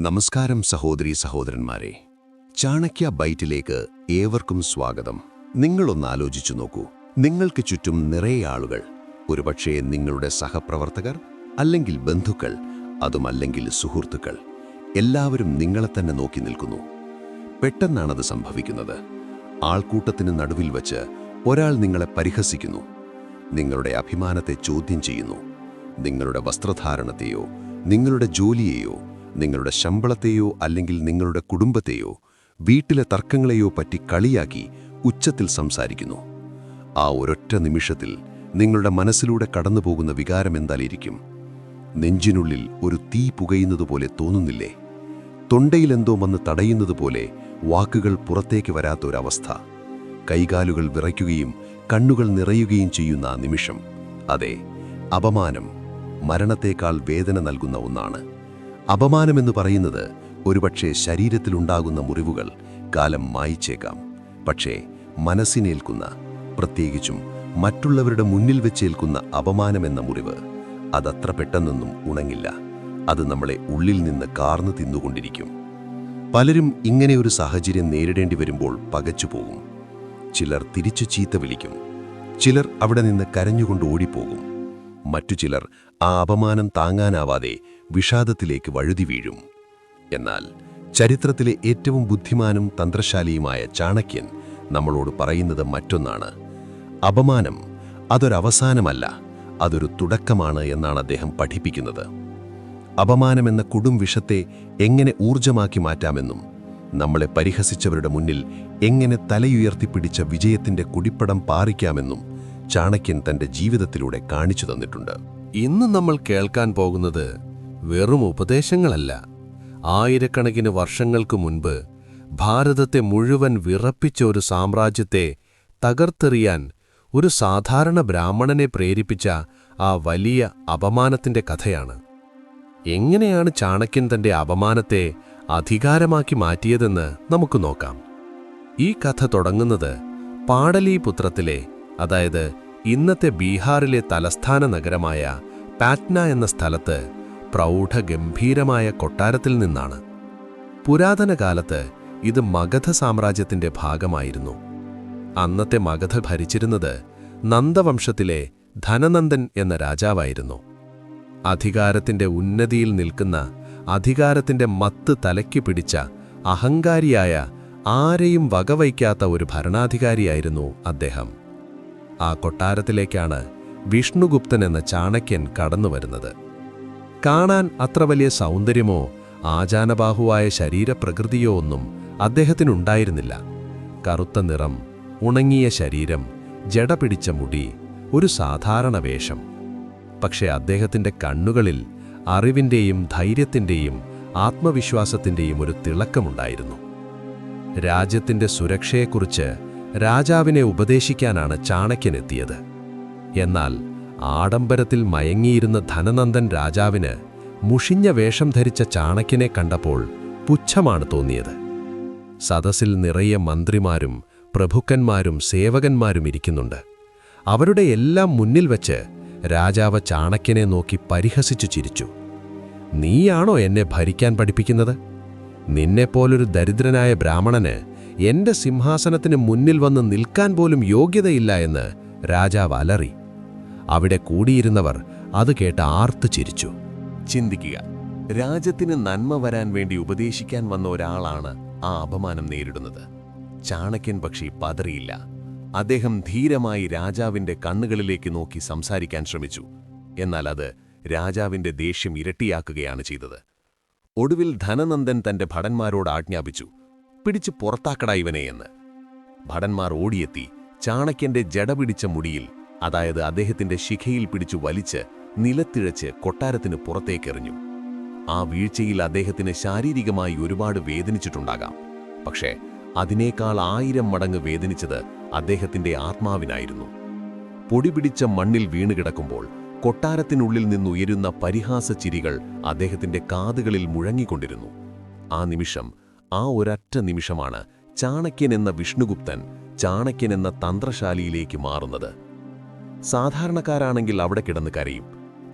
നമസ്കാരം സഹോദരി സഹോദരന്മാരെ. ചാണക്യ ബൈറ്റിലേക്ക് ഏവർക്കും സ്വാഗതം. നിങ്ങളൊന്ന് ആലോചിച്ചു നോക്കൂ. നിങ്ങൾക്ക് ചുറ്റും നിറയെ ആളുകൾ. ഒരുപക്ഷേ നിങ്ങളുടെ സഹപ്രവർത്തകർ അല്ലെങ്കിൽ ബന്ധുക്കൾ അതുമല്ലെങ്കിൽ സുഹൃത്തുക്കൾ. എല്ലാവരും നിങ്ങളെ തന്നെ നോക്കി നിൽക്കുന്നു. പെട്ടെന്നാണത് സംഭവിക്കുന്നത്. ആൾക്കൂട്ടത്തിന് നടുവിൽ വച്ച് ഒരാൾ നിങ്ങളെ പരിഹസിക്കുന്നു. നിങ്ങളുടെ അഭിമാനത്തെ ചോദ്യം ചെയ്യുന്നു. നിങ്ങളുടെ വസ്ത്രധാരണത്തെയോ നിങ്ങളുടെ ജോലിയെയോ നിങ്ങളുടെ ശമ്പളത്തെയോ അല്ലെങ്കിൽ നിങ്ങളുടെ കുടുംബത്തെയോ വീട്ടിലെ തർക്കങ്ങളെയോ പറ്റി കളിയാക്കി ഉച്ചത്തിൽ സംസാരിക്കുന്നു. ആ ഒരൊറ്റ നിമിഷത്തിൽ നിങ്ങളുടെ മനസ്സിലൂടെ കടന്നുപോകുന്ന വികാരം എന്തായിരിക്കും? നെഞ്ചിനുള്ളിൽ ഒരു തീ പുകയുന്നതുപോലെ തോന്നുന്നില്ലേ? തൊണ്ടയിലെന്തോ വന്ന് തടയുന്നതുപോലെ വാക്കുകൾ പുറത്തേക്ക് വരാത്തൊരവസ്ഥ. കൈകാലുകൾ വിറയ്ക്കുകയും കണ്ണുകൾ നിറയുകയും ചെയ്യുന്ന ആ നിമിഷം. അതെ അപമാനം മരണത്തേക്കാൾ വേദന നൽകുന്ന ഒന്നാണ്. അപമാനമെന്ന് പറയുന്നത് ഒരുപക്ഷെ ശരീരത്തിലുണ്ടാകുന്ന മുറിവുകൾ കാലം മായിച്ചേക്കാം. പക്ഷേ മനസ്സിനേൽക്കുന്ന പ്രത്യേകിച്ചും മറ്റുള്ളവരുടെ മുന്നിൽ വെച്ചേൽക്കുന്ന അപമാനമെന്ന മുറിവ് അതത്ര പെട്ടെന്നൊന്നും ഉണങ്ങില്ല. അത് നമ്മളെ ഉള്ളിൽ നിന്ന് കാർന്നു തിന്നുകൊണ്ടിരിക്കും. പലരും ഇങ്ങനെയൊരു സാഹചര്യം നേരിടേണ്ടി വരുമ്പോൾ പകച്ചുപോകും. ചിലർ തിരിച്ചു ചീത്ത വിളിക്കും. ചിലർ അവിടെ നിന്ന് കരഞ്ഞുകൊണ്ട് ഓടിപ്പോകും. മറ്റു ചിലർ ആ അപമാനം താങ്ങാനാവാതെ വിഷാദത്തിലേക്ക് വഴുതി വീഴും. എന്നാൽ ചരിത്രത്തിലെ ഏറ്റവും ബുദ്ധിമാനും തന്ത്രശാലിയുമായ ചാണക്യൻ നമ്മളോട് പറയുന്നത് മറ്റൊന്നാണ്. അപമാനം അതൊരവസാനമല്ല അതൊരു തുടക്കമാണ് എന്നാണ് അദ്ദേഹം പഠിപ്പിക്കുന്നത്. അപമാനമെന്ന കൊടും വിഷത്തെ എങ്ങനെ ഊർജമാക്കി മാറ്റാമെന്നും നമ്മളെ പരിഹസിച്ചവരുടെ മുന്നിൽ എങ്ങനെ തലയുയർത്തിപ്പിടിച്ച വിജയത്തിന്റെ കുടിപ്പടം പാറിക്കാമെന്നും ചാണക്യൻ തന്റെ ജീവിതത്തിലൂടെ കാണിച്ചു തന്നിട്ടുണ്ട്. ഇന്ന് നമ്മൾ കേൾക്കാൻ പോകുന്നത് വെറും ഉപദേശങ്ങളല്ല. ആയിരക്കണക്കിന് വർഷങ്ങൾക്ക് മുൻപ് ഭാരതത്തെ മുഴുവൻ വിറപ്പിച്ച ഒരു സാമ്രാജ്യത്തെ തകർത്തെറിയാൻ ഒരു സാധാരണ ബ്രാഹ്മണനെ പ്രേരിപ്പിച്ച ആ വലിയ അപമാനത്തിന്റെ കഥയാണ്. എങ്ങനെയാണ് ചാണക്യൻ തന്റെ അപമാനത്തെ അധികാരമാക്കി മാറ്റിയതെന്ന് നമുക്ക് നോക്കാം. ഈ കഥ തുടങ്ങുന്നത് പാടലീപുത്രത്തിലെ അതായത് ഇന്നത്തെ ബീഹാറിലെ തലസ്ഥാന നഗരമായ പാറ്റ്ന എന്ന സ്ഥലത്ത് പ്രൗഢഗംഭീരമായ കൊട്ടാരത്തിൽ നിന്നാണ്. പുരാതന കാലത്ത് ഇത് മഗധ സാമ്രാജ്യത്തിന്റെ ഭാഗമായിരുന്നു. അന്നത്തെ മഗധ ഭരിച്ചിരുന്നത് നന്ദവംശത്തിലെ ധനനന്ദൻ എന്ന രാജാവായിരുന്നു. അധികാരത്തിന്റെ ഉന്നതിയിൽ നിൽക്കുന്ന അധികാരത്തിന്റെ മത്ത് തലയ്ക്ക് പിടിച്ച അഹങ്കാരിയായ ആരെയും വകവയ്ക്കാത്ത ഒരു ഭരണാധികാരിയായിരുന്നു അദ്ദേഹം. ആ കൊട്ടാരത്തിലേക്കാണ് വിഷ്ണുഗുപ്തൻ എന്ന ചാണക്യൻ കടന്നുവരുന്നത്. കാണാൻ അത്ര വലിയ സൗന്ദര്യമോ ആചാനബാഹുവായ ശരീരപ്രകൃതിയോ ഒന്നും അദ്ദേഹത്തിനുണ്ടായിരുന്നില്ല. കറുത്ത നിറം ഉണങ്ങിയ ശരീരം ജട പിടിച്ച മുടി ഒരു സാധാരണ വേഷം. പക്ഷേ അദ്ദേഹത്തിന്റെ കണ്ണുകളിൽ അറിവിന്റെയും ധൈര്യത്തിന്റെയും ആത്മവിശ്വാസത്തിന്റെയും ഒരു തിളക്കമുണ്ടായിരുന്നു. രാജ്യത്തിന്റെ സുരക്ഷയെക്കുറിച്ച് രാജാവിനെ ഉപദേശിക്കാനാണ് ചാണക്യനെത്തിയത്. എന്നാൽ ആഡംബരത്തിൽ മയങ്ങിയിരുന്ന ധനനന്ദൻ രാജാവിന് മുഷിഞ്ഞ വേഷം ധരിച്ച ചാണക്യനെ കണ്ടപ്പോൾ പുച്ഛമാണ് തോന്നിയത്. സദസ്സിൽ നിറയെ മന്ത്രിമാരും പ്രഭുക്കന്മാരും സേവകന്മാരും ഇരിക്കുന്നുണ്ട്. അവരുടെ എല്ലാം മുന്നിൽ വച്ച് രാജാവ് ചാണക്യനെ നോക്കി പരിഹസിച്ചു ചിരിച്ചു. നീയാണോ എന്നെ ഭരിക്കാൻ പഠിപ്പിക്കുന്നത്? നിന്നെപ്പോലൊരു ദരിദ്രനായ ബ്രാഹ്മണന് എന്റെ സിംഹാസനത്തിന് മുന്നിൽ വന്ന് നിൽക്കാൻ പോലും യോഗ്യതയില്ല എന്ന് രാജാവ് അലറി. അവിടെ കൂടിയിരുന്നവർ അത് കേട്ട് ആർത്തു ചിരിച്ചു. ചിന്തിക്കുക രാജ്യത്തിന് നന്മ വരാൻ വേണ്ടി ഉപദേശിക്കാൻ വന്ന ഒരാളാണ് ആ അപമാനം നേരിടുന്നത്. ചാണക്യൻ പക്ഷി പതറിയില്ല. അദ്ദേഹം ധീരമായി രാജാവിന്റെ കണ്ണുകളിലേക്ക് നോക്കി സംസാരിക്കാൻ ശ്രമിച്ചു. എന്നാൽ അത് രാജാവിന്റെ ദേഷ്യം ഇരട്ടിയാക്കുകയാണ് ചെയ്തത്. ഒടുവിൽ ധനനന്ദൻ തന്റെ ഭടന്മാരോട് ആജ്ഞാപിച്ചു പിടിച്ചു പുറത്താക്കട ഇവനെ എന്ന്. ഭടന്മാർ ഓടിയെത്തി ചാണക്യന്റെ ജടപിടിച്ച മുടിയിൽ അതായത് അദ്ദേഹത്തിന്റെ ശിഖയിൽ പിടിച്ചു വലിച്ച് നിലത്തിഴച്ച് കൊട്ടാരത്തിന് പുറത്തേക്കെറിഞ്ഞു. ആ വീഴ്ചയിൽ അദ്ദേഹത്തിന് ശാരീരികമായി ഒരുപാട് വേദനിച്ചിട്ടുണ്ടാകാം. പക്ഷേ അതിനേക്കാൾ ആയിരം മടങ്ങ് വേദനിച്ചത് അദ്ദേഹത്തിന്റെ ആത്മാവിനായിരുന്നു. പൊടിപിടിച്ച മണ്ണിൽ വീണുകിടക്കുമ്പോൾ കൊട്ടാരത്തിനുള്ളിൽ നിന്നുയരുന്ന പരിഹാസ ചിരികൾ അദ്ദേഹത്തിന്റെ കാതുകളിൽ മുഴങ്ങിക്കൊണ്ടിരുന്നു. ആ നിമിഷം ആ ഒരറ്റ നിമിഷമാണ് ചാണക്യൻ എന്ന വിഷ്ണുഗുപ്തൻ ചാണക്യൻ എന്ന തന്ത്രശാലിയിലേക്ക് മാറുന്നത്. സാധാരണക്കാരാണെങ്കിൽ അവിടെ കിടന്ന് കരയും.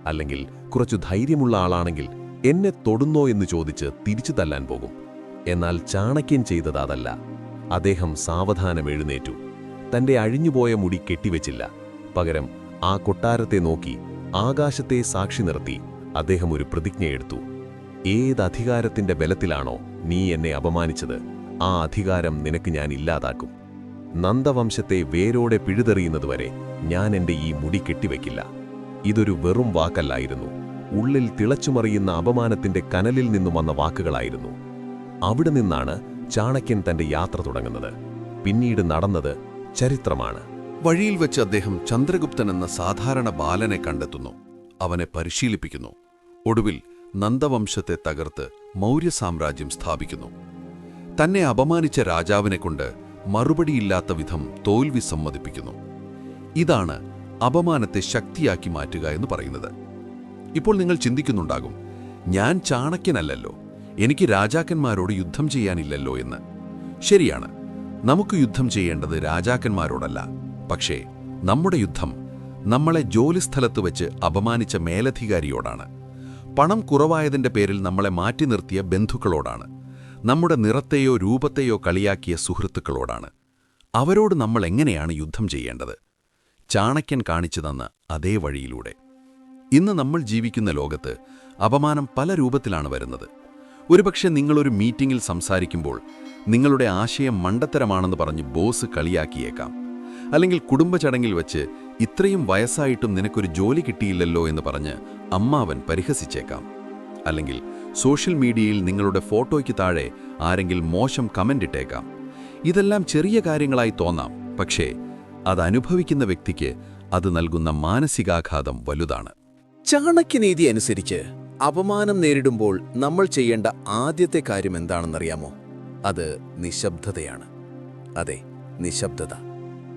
അല്ലെങ്കിൽ കുറച്ചു ധൈര്യമുള്ള ആളാണെങ്കിൽ എന്നെ തൊടുന്നോ എന്ന് ചോദിച്ച് തിരിച്ചു തല്ലാൻ പോകും. എന്നാൽ ചാണക്യൻ ചെയ്തത് അതല്ല. അദ്ദേഹം സാവധാനം എഴുന്നേറ്റു. തന്റെ അഴിഞ്ഞുപോയ മുടി കെട്ടിവെച്ചില്ല. പകരം ആ കൊട്ടാരത്തെ നോക്കി ആകാശത്തെ സാക്ഷി നിർത്തി അദ്ദേഹം ഒരു പ്രതിജ്ഞയെടുത്തു ഏത് അധികാരത്തിന്റെ ബലത്തിലാണോ നീ എന്നെ അപമാനിച്ചത് ആ അധികാരം നിനക്ക് ഞാൻ ഇല്ലാതാക്കും. നന്ദവംശത്തെ വേരോടെ പിഴുതെറിയുന്നതുവരെ ഞാൻ എന്റെ ഈ മുടി കെട്ടിവെക്കില്ല. ഇതൊരു വെറും വാക്കല്ലായിരുന്നു. ഉള്ളിൽ തിളച്ചുമറിയുന്ന അപമാനത്തിന്റെ കനലിൽ നിന്നും വന്ന വാക്കുകളായിരുന്നു. അവിടെ നിന്നാണ് ചാണക്യൻ തന്റെ യാത്ര തുടങ്ങുന്നത്. പിന്നീട് നടന്നത് ചരിത്രമാണ്. വഴിയിൽ വെച്ച് അദ്ദേഹം ചന്ദ്രഗുപ്തൻ എന്ന സാധാരണ ബാലനെ കണ്ടെത്തുന്നു. അവനെ പരിശീലിപ്പിക്കുന്നു. ഒടുവിൽ നന്ദവംശത്തെ തകർത്ത് മൗര്യ സാമ്രാജ്യം സ്ഥാപിക്കുന്നു. തന്നെ അപമാനിച്ച രാജാവിനെ കൊണ്ട് മറുപടിയില്ലാത്ത വിധം തോൽവി സമ്മതിപ്പിക്കുന്നു. ഇതാണ് അപമാനത്തെ ശക്തിയാക്കി മാറ്റുക എന്ന് പറയുന്നത്. ഇപ്പോൾ നിങ്ങൾ ചിന്തിക്കുന്നുണ്ടാകും ഞാൻ ചാണക്യനല്ലല്ലോ എനിക്ക് രാജാക്കന്മാരോട് യുദ്ധം ചെയ്യാനില്ലല്ലോ എന്ന്. ശരിയാണ് നമുക്ക് യുദ്ധം ചെയ്യേണ്ടത് രാജാക്കന്മാരോടല്ല പക്ഷേ നമ്മുടെ യുദ്ധം നമ്മളെ ജോലിസ്ഥലത്ത് വെച്ച് അപമാനിച്ച മേലധികാരിയോടാണ്. പണം കുറവായതിന്റെ പേരിൽ നമ്മളെ മാറ്റി നിർത്തിയ ബന്ധുക്കളോടാണ്. നമ്മുടെ നിറത്തെയോ രൂപത്തെയോ കളിയാക്കിയ സുഹൃത്തുക്കളോടാണ്. അവരോട് നമ്മൾ എങ്ങനെയാണ് യുദ്ധം ചെയ്യേണ്ടത്? ചാണക്യൻ കാണിച്ചു തന്ന അതേ വഴിയിലൂടെ. ഇന്ന് നമ്മൾ ജീവിക്കുന്ന ലോകത്ത് അപമാനം പല രൂപത്തിലാണ് വരുന്നത്. ഒരുപക്ഷെ നിങ്ങളൊരു മീറ്റിംഗിൽ സംസാരിക്കുമ്പോൾ നിങ്ങളുടെ ആശയം മണ്ടത്തരമാണെന്ന് പറഞ്ഞ് ബോസ് കളിയാക്കിയേക്കാം. അല്ലെങ്കിൽ കുടുംബചടങ്ങിൽ വച്ച് ഇത്രയും വയസ്സായിട്ടും നിനക്കൊരു ജോലി കിട്ടിയില്ലല്ലോ എന്ന് പറഞ്ഞ് അമ്മാവൻ പരിഹസിച്ചേക്കാം. അല്ലെങ്കിൽ സോഷ്യൽ മീഡിയയിൽ നിങ്ങളുടെ ഫോട്ടോയ്ക്ക് താഴെ ആരെങ്കിലും മോശം കമന്റ് ഇട്ടേക്കാം. ഇതെല്ലാം ചെറിയ കാര്യങ്ങളായി തോന്നാം പക്ഷേ അത് അനുഭവിക്കുന്ന വ്യക്തിക്ക് അത് നൽകുന്ന മാനസികാഘാതം വലുതാണ്. ചാണക്യനീതി അനുസരിച്ച് അപമാനം നേരിടുമ്പോൾ നമ്മൾ ചെയ്യേണ്ട ആദ്യത്തെ കാര്യം എന്താണെന്നറിയാമോ? അത് നിശബ്ദതയാണ്. അതെ നിശബ്ദത.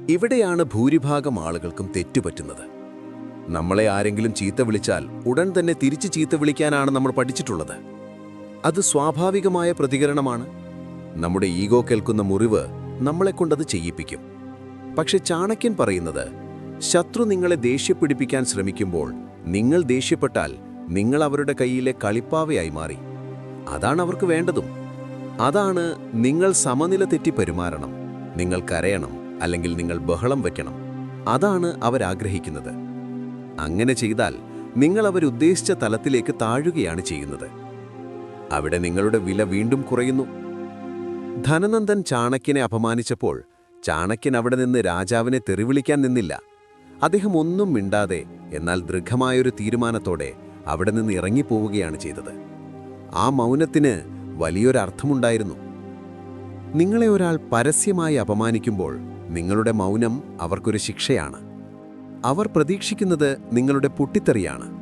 ഇവിടെയാണ് ഭൂരിഭാഗം ആളുകൾക്കും തെറ്റുപറ്റുന്നത്. നമ്മളെ ആരെങ്കിലും ചീത്ത വിളിച്ചാൽ ഉടൻ തന്നെ തിരിച്ച് ചീത്ത വിളിക്കാനാണ് നമ്മൾ പഠിച്ചിട്ടുള്ളത്. അത് സ്വാഭാവികമായ പ്രതികരണമാണ്. നമ്മുടെ ഈഗോ കേൾക്കുന്ന മുറിവ് നമ്മളെക്കൊണ്ടത് ചെയ്യിപ്പിക്കും. പക്ഷെ ചാണക്യൻ പറയുന്നത് ശത്രു നിങ്ങളെ ദേഷ്യപ്പിടിപ്പിക്കാൻ ശ്രമിക്കുമ്പോൾ നിങ്ങൾ ദേഷ്യപ്പെട്ടാൽ നിങ്ങൾ അവരുടെ കയ്യിലെ കളിപ്പാവയായി മാറി. അതാണ് അവർക്ക് വേണ്ടതും. അതാണ് നിങ്ങൾ സമനില തെറ്റി പെരുമാറണം. നിങ്ങൾ കരയണം അല്ലെങ്കിൽ നിങ്ങൾ ബഹളം വയ്ക്കണം അതാണ് അവരാഗ്രഹിക്കുന്നത്. അങ്ങനെ ചെയ്താൽ നിങ്ങൾ അവരുദ്ദേശിച്ച തലത്തിലേക്ക് താഴുകയാണ് ചെയ്യുന്നത്. അവിടെ നിങ്ങളുടെ വില വീണ്ടും കുറയുന്നു. ധനനന്ദൻ ചാണക്യനെ അപമാനിച്ചപ്പോൾ ചാണക്യൻ അവിടെ നിന്ന് രാജാവിനെ തെറിവിളിക്കാൻ നിന്നില്ല. അദ്ദേഹം ഒന്നും മിണ്ടാതെ എന്നാൽ ദൃഢമായൊരു തീരുമാനത്തോടെ അവിടെ നിന്ന് ഇറങ്ങിപ്പോവുകയാണ് ചെയ്തത്. ആ മൗനത്തിന് വലിയൊരർത്ഥമുണ്ടായിരുന്നു നിങ്ങളെ ഒരാൾ പരസ്യമായി അപമാനിക്കുമ്പോൾ നിങ്ങളുടെ മൗനം അവർക്കൊരു ശിക്ഷയാണ്. അവർ പ്രതീക്ഷിക്കുന്നത് നിങ്ങളുടെ പൊട്ടിത്തെറിയാണ്.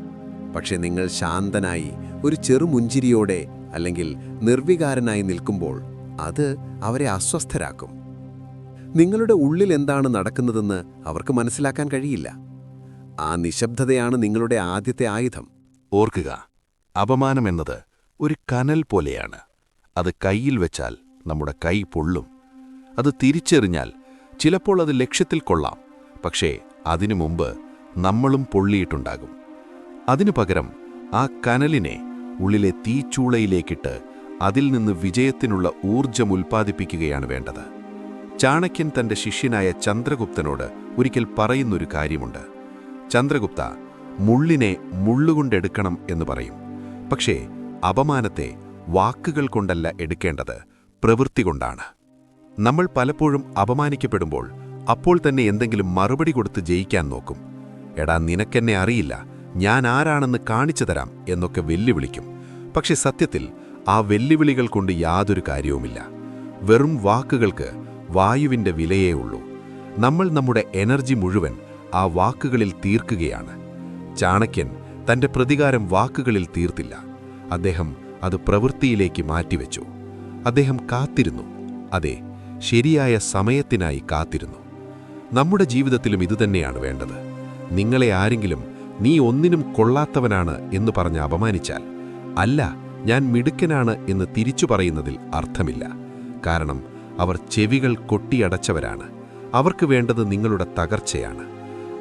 പക്ഷെ നിങ്ങൾ ശാന്തനായി ഒരു ചെറുമുഞ്ചിരിയോടെ അല്ലെങ്കിൽ നിർവികാരനായി നിൽക്കുമ്പോൾ അത് അവരെ അസ്വസ്ഥരാക്കും. നിങ്ങളുടെ ഉള്ളിൽ എന്താണ് നടക്കുന്നതെന്ന് അവർക്ക് മനസ്സിലാക്കാൻ കഴിയില്ല. ആ നിശബ്ദതയാണ് നിങ്ങളുടെ ആദ്യത്തെ ആയുധം. ഓർക്കുക അപമാനമെന്നത് ഒരു കനൽ പോലെയാണ്. അത് കയ്യിൽ വെച്ചാൽ നമ്മുടെ കൈ പൊള്ളും. അത് തിരിച്ചെറിഞ്ഞാൽ ചിലപ്പോൾ അത് ലക്ഷ്യത്തിൽ കൊള്ളാം. പക്ഷേ അതിനു മുമ്പ് നമ്മളും പൊള്ളിയിട്ടുണ്ടാകും. അതിനു പകരം ആ കനലിനെ ഉള്ളിലെ തീച്ചൂളയിലേക്കിട്ട് അതിൽ നിന്ന് വിജയത്തിനുള്ള ഊർജം ഉൽപ്പാദിപ്പിക്കുകയാണ് വേണ്ടത്. ചാണക്യൻ തന്റെ ശിഷ്യനായ ചന്ദ്രഗുപ്തനോട് ഒരിക്കൽ പറയുന്നൊരു കാര്യമുണ്ട്. ചന്ദ്രഗുപ്ത മുള്ളിനെ മുള്ളുകൊണ്ടെടുക്കണം എന്ന് പറയും. പക്ഷേ അപമാനത്തെ വാക്കുകൾ കൊണ്ടല്ല എടുക്കേണ്ടത് പ്രവൃത്തി കൊണ്ടാണ്. നമ്മൾ പലപ്പോഴും അപമാനിക്കപ്പെടുമ്പോൾ അപ്പോൾ തന്നെ എന്തെങ്കിലും മറുപടി കൊടുത്ത് ജയിക്കാൻ നോക്കും. എടാ നിനക്കെന്നെ അറിയില്ല. ഞാൻ ആരാണെന്ന് കാണിച്ചു തരാം എന്നൊക്കെ വെല്ലുവിളിക്കും. പക്ഷെ സത്യത്തിൽ ആ വെല്ലുവിളികൾ കൊണ്ട് യാതൊരു കാര്യവുമില്ല. വെറും വാക്കുകൾക്ക് വായുവിന്റെ വിലയേ ഉള്ളൂ. നമ്മൾ നമ്മുടെ എനർജി മുഴുവൻ ആ വാക്കുകളിൽ തീർക്കുകയാണ്. ചാണക്യൻ തന്റെ പ്രതികാരം വാക്കുകളിൽ തീർത്തില്ല. അദ്ദേഹം അത് പ്രവൃത്തിയിലേക്ക് മാറ്റിവെച്ചു. അദ്ദേഹം കാത്തിരുന്നു. അതെ ശരിയായ സമയത്തിനായി കാത്തിരുന്നു. നമ്മുടെ ജീവിതത്തിലും ഇതുതന്നെയാണ് വേണ്ടത്. നിങ്ങളെ ആരെങ്കിലും നീ ഒന്നിനും കൊള്ളാത്തവനാണ് എന്ന് പറഞ്ഞ് അപമാനിച്ചാൽ അല്ല ഞാൻ മിടുക്കനാണ് എന്ന് തിരിച്ചു പറയുന്നതിൽ അർത്ഥമില്ല. കാരണം അവർ ചെവികൾ കൊട്ടിയടച്ചവരാണ്. അവർക്ക് വേണ്ടത് നിങ്ങളുടെ തകർച്ചയാണ്.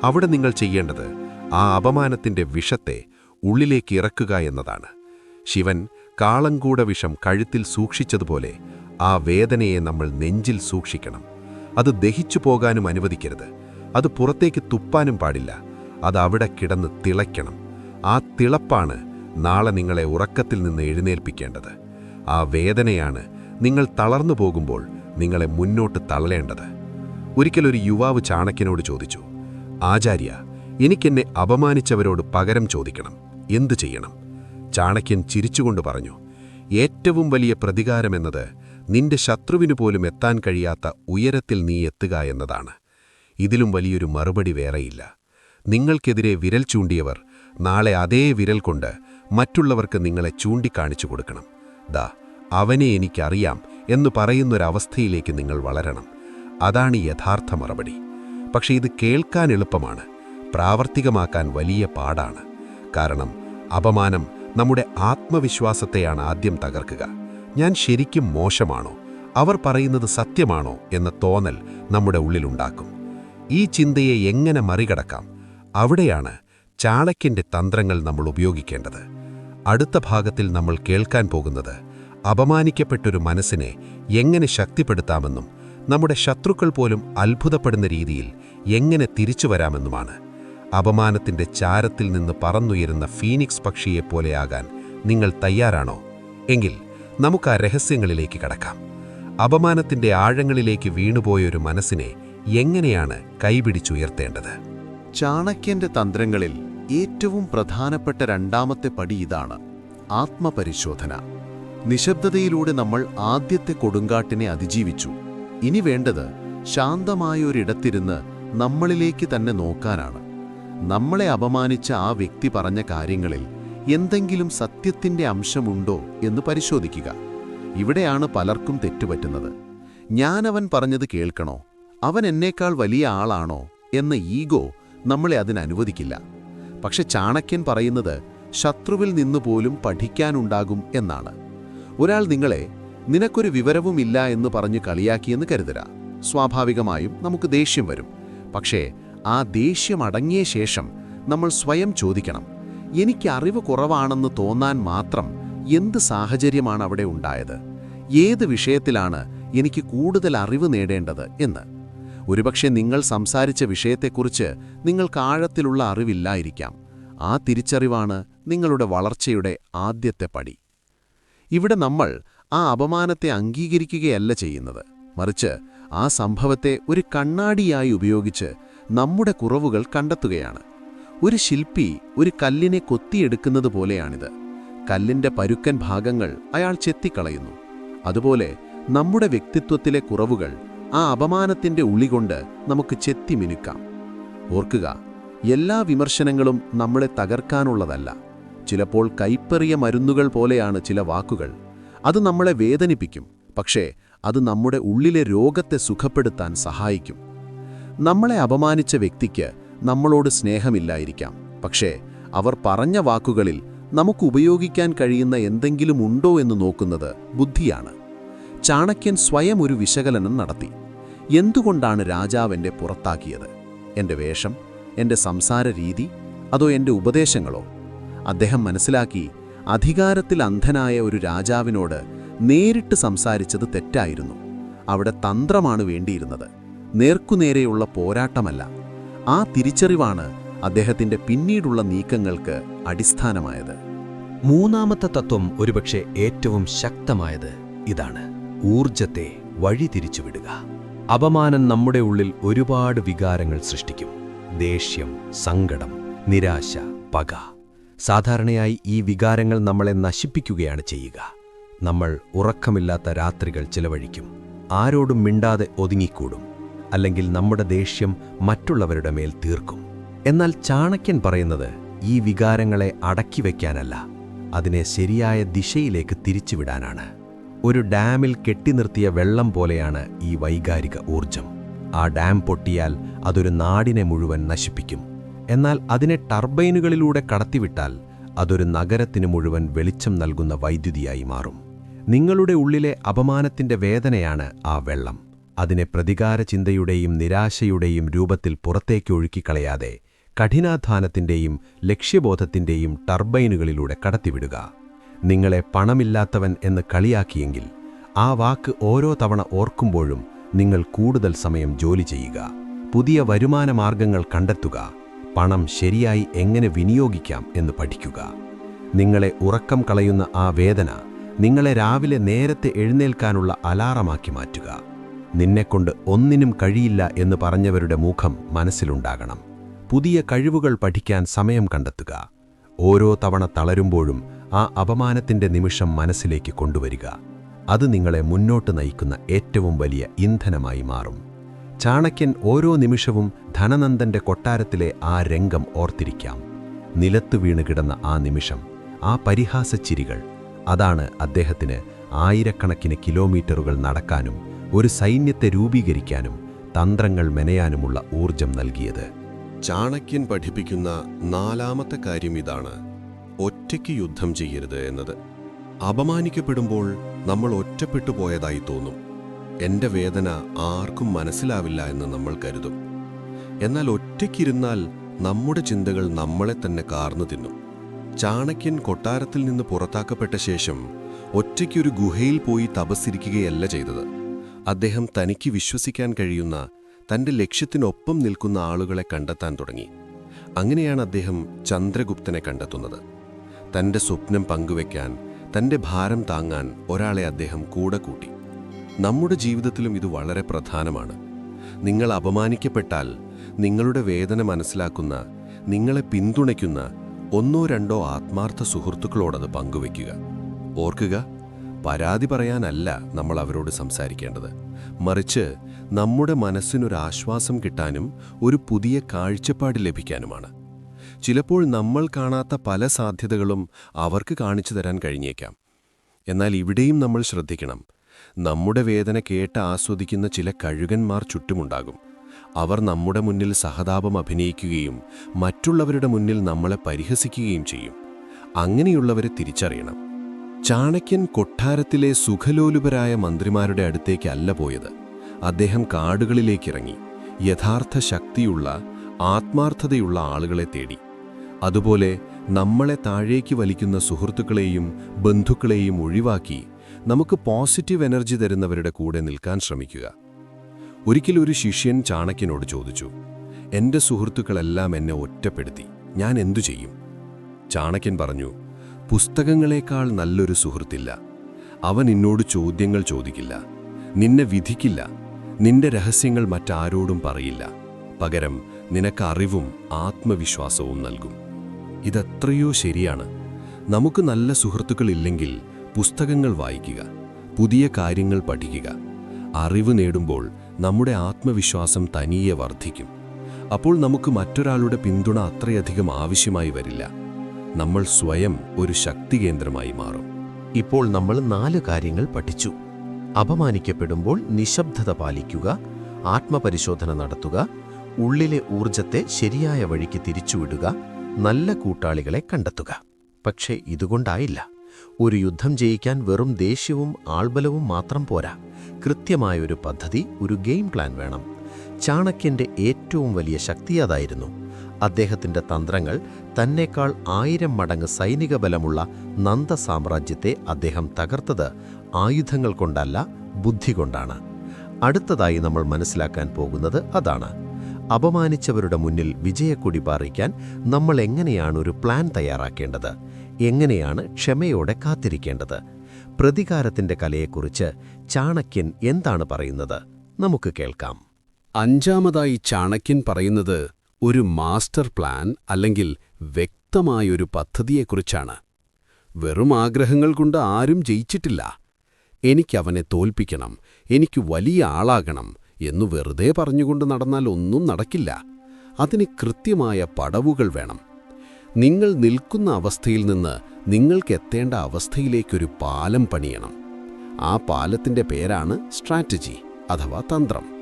അവിടെ നിങ്ങൾ ചെയ്യേണ്ടത് ആ അപമാനത്തിന്റെ വിഷത്തെ ഉള്ളിലേക്ക് ഇറക്കുക എന്നതാണ്. ശിവൻ കാളങ്കൂട വിഷം കഴുത്തിൽ സൂക്ഷിച്ചതുപോലെ ആ വേദനയെ നമ്മൾ നെഞ്ചിൽ സൂക്ഷിക്കണം. അത് ദഹിച്ചു പോകാനും അനുവദിക്കരുത്. അത് പുറത്തേക്ക് തുപ്പാനും പാടില്ല. അത് അവിടെ കിടന്ന് തിളയ്ക്കണം. ആ തിളപ്പാണ് നാളെ നിങ്ങളെ ഉറക്കത്തിൽ നിന്ന് എഴുന്നേൽപ്പിക്കേണ്ടത്. ആ വേദനയാണ് നിങ്ങൾ തളർന്നു പോകുമ്പോൾ നിങ്ങളെ മുന്നോട്ട് തള്ളേണ്ടത്. ഒരിക്കലൊരു യുവാവ് ചാണക്യനോട് ചോദിച്ചു ആചാര്യ എനിക്കെന്നെ അപമാനിച്ചവരോട് പകരം ചോദിക്കണം. എന്തു ചെയ്യണം? ചാണക്യൻ ചിരിച്ചുകൊണ്ട് പറഞ്ഞു ഏറ്റവും വലിയ പ്രതികാരമെന്നത് നിന്റെ ശത്രുവിനു പോലും എത്താൻ കഴിയാത്ത ഉയരത്തിൽ നീ എത്തുക എന്നതാണ്. ഇതിലും വലിയൊരു മറുപടി വേറെയില്ല. നിങ്ങൾക്കെതിരെ വിരൽ ചൂണ്ടിയവർ നാളെ അതേ വിരൽ കൊണ്ട് മറ്റുള്ളവർക്ക് നിങ്ങളെ ചൂണ്ടിക്കാണിച്ചു കൊടുക്കണം. ദാ അവനെ എനിക്കറിയാം എന്നു പറയുന്നൊരവസ്ഥയിലേക്ക് നിങ്ങൾ വളരണം. അതാണ് യഥാർത്ഥ മറുപടി. പക്ഷേ ഇത് കേൾക്കാൻ എളുപ്പമാണ്. പ്രാവർത്തികമാക്കാൻ വലിയ പാടാണ്. കാരണം അപമാനം നമ്മുടെ ആത്മവിശ്വാസത്തെയാണ് ആദ്യം തകർക്കുക. ഞാൻ ശരിക്കും മോശമാണോ? അവർ പറയുന്നത് സത്യമാണോ എന്ന തോന്നൽ നമ്മുടെ ഉള്ളിലുണ്ടാക്കും. ഈ ചിന്തയെ എങ്ങനെ മറികടക്കാം? അവിടെയാണ് ചാണക്യന്റെ തന്ത്രങ്ങൾ നമ്മൾ ഉപയോഗിക്കേണ്ടത്. അടുത്ത ഭാഗത്തിൽ നമ്മൾ കേൾക്കാൻ പോകുന്നത് അപമാനിക്കപ്പെട്ടൊരു മനസ്സിനെ എങ്ങനെ ശക്തിപ്പെടുത്താമെന്നും നമ്മുടെ ശത്രുക്കൾ പോലും അത്ഭുതപ്പെടുന്ന രീതിയിൽ എങ്ങനെ തിരിച്ചു വരാമെന്നുമാണ്. അപമാനത്തിന്റെ ചാരത്തിൽ നിന്ന് പറന്നുയരുന്ന ഫീനിക്സ് പക്ഷിയെപ്പോലെയാകാൻ നിങ്ങൾ തയ്യാറാണോ? എങ്കിൽ നമുക്ക് ആ രഹസ്യങ്ങളിലേക്ക് കടക്കാം. അപമാനത്തിന്റെ ആഴങ്ങളിലേക്ക് വീണുപോയൊരു മനസ്സിനെ എങ്ങനെയാണ് കൈപിടിച്ചുയർത്തേണ്ടത്? ചാണക്യന്റെ തന്ത്രങ്ങളിൽ ഏറ്റവും പ്രധാനപ്പെട്ട രണ്ടാമത്തെ പടി ഇതാണ് ആത്മപരിശോധന. നിശബ്ദതയിലൂടെ നമ്മൾ ആദ്യത്തെ കൊടുങ്കാട്ടിനെ അതിജീവിച്ചു. ഇനി വേണ്ടത് ശാന്തമായൊരിടത്തിരുന്ന് നമ്മളിലേക്ക് തന്നെ നോക്കാനാണ്. നമ്മളെ അപമാനിച്ച ആ വ്യക്തി പറഞ്ഞ കാര്യങ്ങളിൽ എന്തെങ്കിലും സത്യത്തിന്റെ അംശമുണ്ടോ എന്ന് പരിശോധിക്കുക. ഇവിടെയാണ് പലർക്കും തെറ്റുപറ്റുന്നത്. ഞാനവൻ പറഞ്ഞത് കേൾക്കണോ? അവൻ എന്നേക്കാൾ വലിയ ആളാണോ എന്ന ഈഗോ നമ്മളെ അതിനനുവദിക്കില്ല പക്ഷെ ചാണക്യൻ പറയുന്നത് ശത്രുവിൽ നിന്നുപോലും പഠിക്കാനുണ്ടാകും എന്നാണ്. ഒരാൾ നിങ്ങളെ നിനക്കൊരു വിവരവുമില്ല എന്ന് പറഞ്ഞ് കളിയാക്കിയെന്ന് കരുതുക സ്വാഭാവികമായും നമുക്ക് ദേഷ്യം വരും. പക്ഷേ ആ ദേഷ്യം അടങ്ങിയ ശേഷം നമ്മൾ സ്വയം ചോദിക്കണം. എനിക്ക് അറിവ് കുറവാണെന്ന് തോന്നാൻ മാത്രം എന്ത് സാഹചര്യമാണ് അവിടെ ഉണ്ടായത്? ഏത് വിഷയത്തിലാണ് എനിക്ക് കൂടുതൽ അറിവ് നേടേണ്ടത് എന്ന്? ഒരുപക്ഷെ നിങ്ങൾ സംസാരിച്ച വിഷയത്തെക്കുറിച്ച് നിങ്ങൾക്ക് ആഴത്തിലുള്ള അറിവില്ലായിരിക്കാം. ആ തിരിച്ചറിവാണ് നിങ്ങളുടെ വളർച്ചയുടെ ആദ്യത്തെ പടി. ഇവിടെ നമ്മൾ ആ അപമാനത്തെ അംഗീകരിക്കുകയല്ല ചെയ്യുന്നത്. മറിച്ച് ആ സംഭവത്തെ ഒരു കണ്ണാടിയായി ഉപയോഗിച്ച് നമ്മുടെ കുറവുകൾ കണ്ടെത്തുകയാണ്. ഒരു ശില്പി ഒരു കല്ലിനെ കൊത്തിയെടുക്കുന്നത് പോലെയാണിത്. കല്ലിന്റെ പരുക്കൻ ഭാഗങ്ങൾ അയാൾ ചെത്തിക്കളയുന്നു. അതുപോലെ നമ്മുടെ വ്യക്തിത്വത്തിലെ കുറവുകൾ ആ അപമാനത്തിന്റെ ഉളികൊണ്ട് നമുക്ക് ചെത്തിമിനുക്കാം ഓർക്കുക എല്ലാ വിമർശനങ്ങളും നമ്മളെ തകർക്കാനുള്ളതല്ല. ചിലപ്പോൾ കൈപ്പറിയ മരുന്നുകൾ പോലെയാണ് ചില വാക്കുകൾ. അത് നമ്മളെ വേദനിപ്പിക്കും. പക്ഷേ അത് നമ്മുടെ ഉള്ളിലെ രോഗത്തെ സുഖപ്പെടുത്താൻ സഹായിക്കും. നമ്മളെ അപമാനിച്ച വ്യക്തിക്ക് നമ്മളോട് സ്നേഹമില്ലായിരിക്കാം. പക്ഷേ അവർ പറഞ്ഞ വാക്കുകളിൽ നമുക്ക് ഉപയോഗിക്കാൻ കഴിയുന്ന എന്തെങ്കിലും ഉണ്ടോ എന്ന് നോക്കുന്നത് ബുദ്ധിയാണ്. ചാണക്യൻ സ്വയം ഒരു വിശകലനം നടത്തി. എന്തുകൊണ്ടാണ് രാജാവ് എന്നെ പുറത്താക്കിയത്? എന്റെ വേഷം എന്റെ സംസാര രീതി അതോ എന്റെ ഉപദേശങ്ങളോ? അദ്ദേഹം മനസ്സിലാക്കി അധികാരത്തിൽ അന്ധനായ ഒരു രാജാവിനോട് നേരിട്ട് സംസാരിച്ചത് തെറ്റായിരുന്നു. അവിടെ തന്ത്രമാണ് വേണ്ടിയിരുന്നത്. നേർക്കുനേരെയുള്ള പോരാട്ടമല്ല. ആ തിരിച്ചറിവാണ് അദ്ദേഹത്തിന്റെ പിന്നീടുള്ള നീക്കങ്ങൾക്ക് അടിസ്ഥാനമായത്. മൂന്നാമത്തെ തത്വം ഒരുപക്ഷെ ഏറ്റവും ശക്തമായത് ഇതാണ്. ഊർജത്തെ വഴിതിരിച്ചുവിടുക. അപമാനം നമ്മുടെ ഉള്ളിൽ ഒരുപാട് വികാരങ്ങൾ സൃഷ്ടിക്കും. ദേഷ്യം സങ്കടം നിരാശ പക. സാധാരണയായി ഈ വികാരങ്ങൾ നമ്മളെ നശിപ്പിക്കുകയാണ് ചെയ്യുക. നമ്മൾ ഉറക്കമില്ലാത്ത രാത്രികൾ ചിലവഴിക്കും. ആരോടും മിണ്ടാതെ ഒതുങ്ങിക്കൂടും. അല്ലെങ്കിൽ നമ്മുടെ ദേഷ്യം മറ്റുള്ളവരുടെ മേൽ തീർക്കും. എന്നാൽ ചാണക്യൻ പറയുന്നത് ഈ വികാരങ്ങളെ അടക്കി വയ്ക്കാനല്ല അതിനെ ശരിയായ ദിശയിലേക്ക് തിരിച്ചുവിടാനാണ്. ഒരു ഡാമിൽ കെട്ടിനിർത്തിയ വെള്ളം പോലെയാണ് ഈ വൈകാരിക ഊർജം ആ ഡാം പൊട്ടിയാൽ അതൊരു നാടിനെ മുഴുവൻ നശിപ്പിക്കും. എന്നാൽ അതിനെ ടർബൈനുകളിലൂടെ കടത്തിവിട്ടാൽ അതൊരു നഗരത്തിന് മുഴുവൻ വെളിച്ചം നൽകുന്ന വൈദ്യുതിയായി മാറും. നിങ്ങളുടെ ഉള്ളിലെ അപമാനത്തിന്റെ വേദനയാണ് ആ വെള്ളം. അതിനെ പ്രതികാര ചിന്തയുടെയും നിരാശയുടെയും രൂപത്തിൽ പുറത്തേക്കൊഴുക്കിക്കളയാതെ കഠിനാധ്വാനത്തിന്റെയും ലക്ഷ്യബോധത്തിന്റെയും ടർബൈനുകളിലൂടെ കടത്തിവിടുക. നിങ്ങളെ പണമില്ലാത്തവൻ എന്ന് കളിയാക്കിയെങ്കിൽ ആ വാക്ക് ഓരോ തവണ ഓർക്കുമ്പോഴും നിങ്ങൾ കൂടുതൽ സമയം ജോലി ചെയ്യുക. പുതിയ വരുമാന മാർഗങ്ങൾ കണ്ടെത്തുക. പണം ശരിയായി എങ്ങനെ വിനിയോഗിക്കാം എന്ന് പഠിക്കുക. നിങ്ങളെ ഉറക്കം കളയുന്ന ആ വേദന നിങ്ങളെ രാവിലെ നേരത്തെ എഴുന്നേൽക്കാനുള്ള അലാറമാക്കി മാറ്റുക. നിന്നെക്കൊണ്ട് ഒന്നിനും കഴിയില്ല എന്ന് പറഞ്ഞവരുടെ മുഖം മനസ്സിലുണ്ടാകണം. പുതിയ കഴിവുകൾ പഠിക്കാൻ സമയം കണ്ടെത്തുക. ഓരോ തവണ തളരുമ്പോഴും ആ അപമാനത്തിന്റെ നിമിഷം മനസ്സിലേക്ക് കൊണ്ടുവരിക. അത് നിങ്ങളെ മുന്നോട്ട് നയിക്കുന്ന ഏറ്റവും വലിയ ഇന്ധനമായി മാറും. ചാണക്യൻ ഓരോ നിമിഷവും ധനനന്ദന്റെ കൊട്ടാരത്തിലെ ആ രംഗം ഓർത്തിരിക്കാം. നിലത്തു വീണ് കിടന്ന ആ നിമിഷം ആ പരിഹാസച്ചിരികൾ. അതാണ് അദ്ദേഹത്തിന് ആയിരക്കണക്കിന് കിലോമീറ്ററുകൾ നടക്കാനും ഒരു സൈന്യത്തെ രൂപീകരിക്കാനും തന്ത്രങ്ങൾ മെനയാനുമുള്ള ഊർജം നൽകിയത്. ചാണക്യൻ പഠിപ്പിക്കുന്ന നാലാമത്തെ കാര്യം ഇതാണ്. ഒറ്റയ്ക്ക് യുദ്ധം ചെയ്യരുത് എന്നത്. അപമാനിക്കപ്പെടുമ്പോൾ നമ്മൾ ഒറ്റപ്പെട്ടു പോയതായി തോന്നും. എന്റെ വേദന ആർക്കും മനസ്സിലാവില്ല എന്ന് നമ്മൾ കരുതും. എന്നാൽ ഒറ്റയ്ക്കിരുന്നാൽ നമ്മുടെ ചിന്തകൾ നമ്മളെ തന്നെ കാർന്നു തിന്നും. ചാണക്യൻ കൊട്ടാരത്തിൽ നിന്ന് പുറത്താക്കപ്പെട്ട ശേഷം ഒറ്റയ്ക്കൊരു ഗുഹയിൽ പോയി തപസ്സിരിക്കുകയല്ല ചെയ്തത്. അദ്ദേഹം തനിക്ക് വിശ്വസിക്കാൻ കഴിയുന്ന തന്റെ ലക്ഷ്യത്തിനൊപ്പം നിൽക്കുന്ന ആളുകളെ കണ്ടെത്താൻ തുടങ്ങി. അങ്ങനെയാണ് അദ്ദേഹം ചന്ദ്രഗുപ്തനെ കണ്ടെത്തുന്നത്. തന്റെ സ്വപ്നം പങ്കുവെക്കാൻ തന്റെ ഭാരം താങ്ങാൻ ഒരാളെ അദ്ദേഹം കൂടെ കൂട്ടി. നമ്മുടെ ജീവിതത്തിലും ഇത് വളരെ പ്രധാനമാണ്. നിങ്ങൾ അപമാനിക്കപ്പെട്ടാൽ നിങ്ങളുടെ വേദന മനസ്സിലാക്കുന്ന നിങ്ങളെ പിന്തുണയ്ക്കുന്ന ഒന്നോ രണ്ടോ ആത്മാർത്ഥ സുഹൃത്തുക്കളോടത് പങ്കുവെക്കുക. ഓർക്കുക പരാതി പറയാനല്ല നമ്മൾ അവരോട് സംസാരിക്കേണ്ടത്. മറിച്ച് നമ്മുടെ മനസ്സിനൊരാശ്വാസം കിട്ടാനും ഒരു പുതിയ കാഴ്ചപ്പാട് ലഭിക്കാനുമാണ്. ചിലപ്പോൾ നമ്മൾ കാണാത്ത പല സാധ്യതകളും അവർക്ക് കാണിച്ചു തരാൻ കഴിഞ്ഞേക്കാം. എന്നാൽ ഇവിടെയും നമ്മൾ ശ്രദ്ധിക്കണം. നമ്മുടെ വേദന കേട്ട് ആസ്വദിക്കുന്ന ചില കഴുകന്മാർ ചുറ്റുമുണ്ടാകും. അവർ നമ്മുടെ മുന്നിൽ സഹതാപം അഭിനയിക്കുകയും മറ്റുള്ളവരുടെ മുന്നിൽ നമ്മളെ പരിഹസിക്കുകയും ചെയ്യും. അങ്ങനെയുള്ളവരെ തിരിച്ചറിയണം. ചാണക്യൻ കൊട്ടാരത്തിലെ സുഖലോലുപരായ മന്ത്രിമാരുടെ അടുത്തേക്കല്ല പോയത്. അദ്ദേഹം കാടുകളിലേക്കിറങ്ങി യഥാർത്ഥ ശക്തിയുള്ള ആത്മാർത്ഥതയുള്ള ആളുകളെ തേടി. അതുപോലെ നമ്മളെ താഴേക്ക് വലിക്കുന്ന സുഹൃത്തുക്കളെയും ബന്ധുക്കളെയും ഒഴിവാക്കി നമുക്ക് പോസിറ്റീവ് എനർജി തരുന്നവരുടെ കൂടെ നിൽക്കാൻ ശ്രമിക്കുക. ഒരിക്കലൊരു ശിഷ്യൻ ചാണക്യനോട് ചോദിച്ചു എന്റെ സുഹൃത്തുക്കളെല്ലാം എന്നെ ഒറ്റപ്പെടുത്തി. ഞാൻ എന്തു ചെയ്യും? ചാണക്യൻ പറഞ്ഞു പുസ്തകങ്ങളെക്കാൾ നല്ലൊരു സുഹൃത്തില്ല. അവൻ നിന്നോട് ചോദ്യങ്ങൾ ചോദിക്കില്ല. നിന്നെ വിധിക്കില്ല. നിന്റെ രഹസ്യങ്ങൾ മറ്റാരോടും പറയില്ല. പകരം നിനക്ക് അറിവും ആത്മവിശ്വാസവും നൽകും. ഇതത്രയോ ശരിയാണ്. നമുക്ക് നല്ല സുഹൃത്തുക്കളില്ലെങ്കിൽ പുസ്തകങ്ങൾ വായിക്കുക പുതിയ കാര്യങ്ങൾ പഠിക്കുക. അറിവ് നേടുമ്പോൾ നമ്മുടെ ആത്മവിശ്വാസം തനിയെ വർദ്ധിക്കും. അപ്പോൾ നമുക്ക് മറ്റൊരാളുടെ പിന്തുണ അത്രയധികം ആവശ്യമായി വരില്ല. നമ്മൾ സ്വയം ഒരു ശക്തി കേന്ദ്രമായി മാറും. ഇപ്പോൾ നമ്മൾ നാല് കാര്യങ്ങൾ പഠിച്ചു. അപമാനിക്കപ്പെടുമ്പോൾ നിശബ്ദത പാലിക്കുക ആത്മപരിശോധന നടത്തുക ഉള്ളിലെ ഊർജത്തെ ശരിയായ വഴിക്ക് തിരിച്ചുവിടുക നല്ല കൂട്ടാളികളെ കണ്ടെത്തുക. പക്ഷേ ഇതുകൊണ്ടായില്ല. ഒരു യുദ്ധം ജയിക്കാൻ വെറും ദേഷ്യവും ആൾബലവും മാത്രം പോരാ. കൃത്യമായൊരു പദ്ധതി ഒരു ഗെയിം പ്ലാൻ വേണം. ചാണക്യന്റെ ഏറ്റവും വലിയ ശക്തി അതായിരുന്നു അദ്ദേഹത്തിന്റെ തന്ത്രങ്ങൾ തന്നെക്കാൾ ആയിരം മടങ്ങ് സൈനിക ബലമുള്ള നന്ദ സാമ്രാജ്യത്തെ അദ്ദേഹം തകർത്തത് ആയുധങ്ങൾ കൊണ്ടല്ല ബുദ്ധി കൊണ്ടാണ്. അടുത്തതായി നമ്മൾ മനസ്സിലാക്കാൻ പോകുന്നത് അതാണ്. അപമാനിച്ചവരുടെ മുന്നിൽ വിജയക്കൊടി പാറിക്കാൻ നമ്മൾ എങ്ങനെയാണ് ഒരു പ്ലാൻ തയ്യാറാക്കേണ്ടത്? എങ്ങനെയാണ് ക്ഷമയോടെ കാത്തിരിക്കേണ്ടത്? പ്രതികാരത്തിന്റെ കലയെക്കുറിച്ച് ചാണക്യൻ എന്താണ് പറയുന്നത്? നമുക്ക് കേൾക്കാം. അഞ്ചാമതായി ചാണക്യൻ പറയുന്നത് ഒരു മാസ്റ്റർ പ്ലാൻ അല്ലെങ്കിൽ വ്യക്തമായൊരു പദ്ധതിയെക്കുറിച്ചാണ്. വെറും ആഗ്രഹങ്ങൾ കൊണ്ട് ആരും ജയിച്ചിട്ടില്ല. എനിക്കവനെ തോൽപ്പിക്കണം എനിക്ക് വലിയ ആളാകണം എന്നു വെറുതെ പറഞ്ഞുകൊണ്ട് നടന്നാൽ ഒന്നും നടക്കില്ല. അതിന് കൃത്യമായ പടവുകൾ വേണം. നിങ്ങൾ നിൽക്കുന്ന അവസ്ഥയിൽ നിന്ന് നിങ്ങൾക്ക് എത്തേണ്ട അവസ്ഥയിലേക്കൊരു പാലം പണിയണം. ആ പാലത്തിന്റെ പേരാണ് സ്ട്രാറ്റജി അഥവാ തന്ത്രം.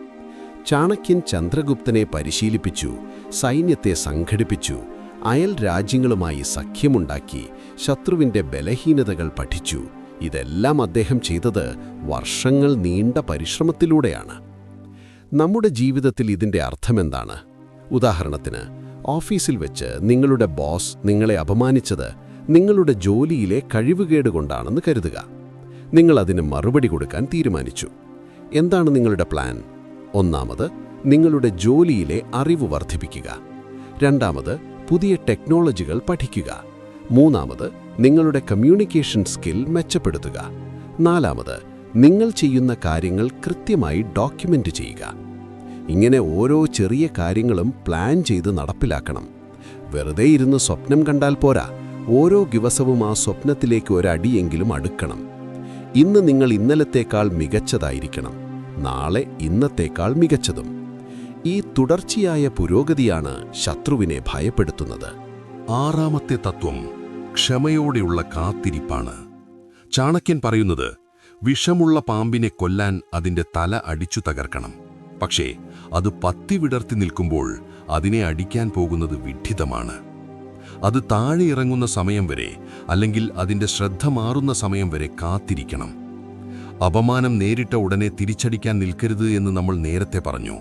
ചാണക്യൻ ചന്ദ്രഗുപ്തനെ പരിശീലിപ്പിച്ചു സൈന്യത്തെ സംഘടിപ്പിച്ചു അയൽ രാജ്യങ്ങളുമായി സഖ്യമുണ്ടാക്കി ശത്രുവിന്റെ ബലഹീനതകൾ പഠിച്ചു. ഇതെല്ലാം അദ്ദേഹം ചെയ്തത് വർഷങ്ങൾ നീണ്ട പരിശ്രമത്തിലൂടെയാണ്. നമ്മുടെ ജീവിതത്തിൽ ഇതിന്റെ അർത്ഥമെന്താണ്? ഉദാഹരണത്തിന് ഓഫീസിൽ വെച്ച് നിങ്ങളുടെ ബോസ് നിങ്ങളെ അപമാനിച്ചത് നിങ്ങളുടെ ജോലിയിലെ കഴിവുകേട് കൊണ്ടാണെന്ന് കരുതുക. നിങ്ങളതിന് മറുപടി കൊടുക്കാൻ തീരുമാനിച്ചു. എന്താണ് നിങ്ങളുടെ പ്ലാൻ? ഒന്നാമത് നിങ്ങളുടെ ജോലിയിലെ അറിവ് വർദ്ധിപ്പിക്കുക. രണ്ടാമത് പുതിയ ടെക്നോളജികൾ പഠിക്കുക. മൂന്നാമത് നിങ്ങളുടെ കമ്മ്യൂണിക്കേഷൻ സ്കിൽ മെച്ചപ്പെടുത്തുക. നാലാമത് നിങ്ങൾ ചെയ്യുന്ന കാര്യങ്ങൾ കൃത്യമായി ഡോക്യുമെന്റ് ചെയ്യുക. ഇങ്ങനെ ഓരോ ചെറിയ കാര്യങ്ങളും പ്ലാൻ ചെയ്ത് നടപ്പിലാക്കണം. വെറുതെ ഇരുന്ന് സ്വപ്നം കണ്ടാൽ പോരാ. ഓരോ ദിവസവും ആ സ്വപ്നത്തിലേക്ക് ഒരടിയെങ്കിലും അടുക്കണം. ഇന്ന് നിങ്ങൾ ഇന്നലത്തേക്കാൾ മികച്ചതായിരിക്കണം. നാളെ ഇന്നത്തേക്കാൾ മികച്ചതും. ഈ തുടർച്ചയായ പുരോഗതിയാണ് ശത്രുവിനെ ഭയപ്പെടുത്തുന്നത്. ആറാമത്തെ തത്വം ക്ഷമയോടെയുള്ള കാത്തിരിപ്പാണ്. ചാണക്യൻ പറയുന്നത് വിഷമുള്ള പാമ്പിനെ കൊല്ലാൻ അതിന്റെ തല അടിച്ചു തകർക്കണം. പക്ഷേ അത് പത്തി വിടർത്തി നിൽക്കുമ്പോൾ അതിനെ അടിക്കാൻ പോകുന്നത് വിഡ്ഢിതമാണ്. അത് താഴെ ഇറങ്ങുന്ന സമയം വരെ അല്ലെങ്കിൽ അതിന്റെ ശ്രദ്ധ മാറുന്ന സമയം വരെ കാത്തിരിക്കണം. അപമാനം നേരിട്ട ഉടനെ തിരിച്ചടിക്കാൻ നിൽക്കരുത് എന്ന് നമ്മൾ നേരത്തെ പറഞ്ഞു.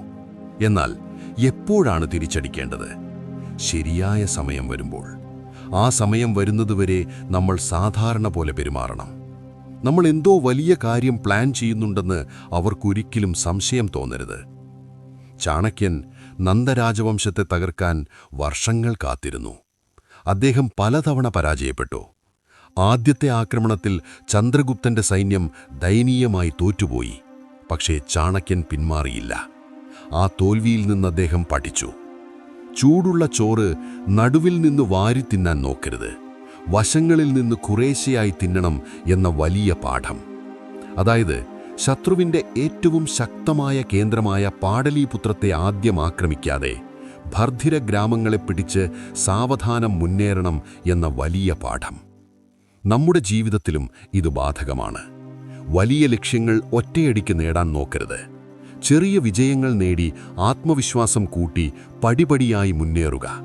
എന്നാൽ എപ്പോഴാണ് തിരിച്ചടിക്കേണ്ടത്? ശരിയായ സമയം വരുമ്പോൾ. ആ സമയം വരുന്നതുവരെ നമ്മൾ സാധാരണ പോലെ പെരുമാറണം. നമ്മൾ എന്തോ വലിയ കാര്യം പ്ലാൻ ചെയ്യുന്നുണ്ടെന്ന് അവർക്കൊരിക്കലും സംശയം തോന്നരുത്. ചാണക്യൻ നന്ദരാജവംശത്തെ തകർക്കാൻ വർഷങ്ങൾ കാത്തിരുന്നു. അദ്ദേഹം പലതവണ പരാജയപ്പെട്ടു. ആദ്യത്തെ ആക്രമണത്തിൽ ചന്ദ്രഗുപ്തന്റെ സൈന്യം ദയനീയമായി തോറ്റുപോയി പക്ഷേ ചാണക്യൻ പിന്മാറിയില്ല. ആ തോൽവിയിൽ നിന്ന് അദ്ദേഹം പഠിച്ചു. ചൂടുള്ള ചോറ് നടുവിൽ നിന്ന് വാരി തിന്നാൻ നോക്കരുത്. വശങ്ങളിൽ നിന്ന് കുറേശ്ശയായി തിന്നണം എന്ന വലിയ പാഠം. അതായത് ശത്രുവിന്റെ ഏറ്റവും ശക്തമായ കേന്ദ്രമായ പാടലീപുത്രത്തെ ആദ്യം ആക്രമിക്കാതെ ഭർധിര ഗ്രാമങ്ങളെ പിടിച്ച് സാവധാനം മുന്നേറണം എന്ന വലിയ പാഠം. നമ്മുടെ ജീവിതത്തിലും ഇത് ബാധകമാണ്. വലിയ ലക്ഷ്യങ്ങൾ ഒറ്റയടിക്ക് നേടാൻ നോക്കരുത്. ചെറിയ വിജയങ്ങൾ നേടി ആത്മവിശ്വാസം കൂട്ടി പടിപടിയായി മുന്നേറുക.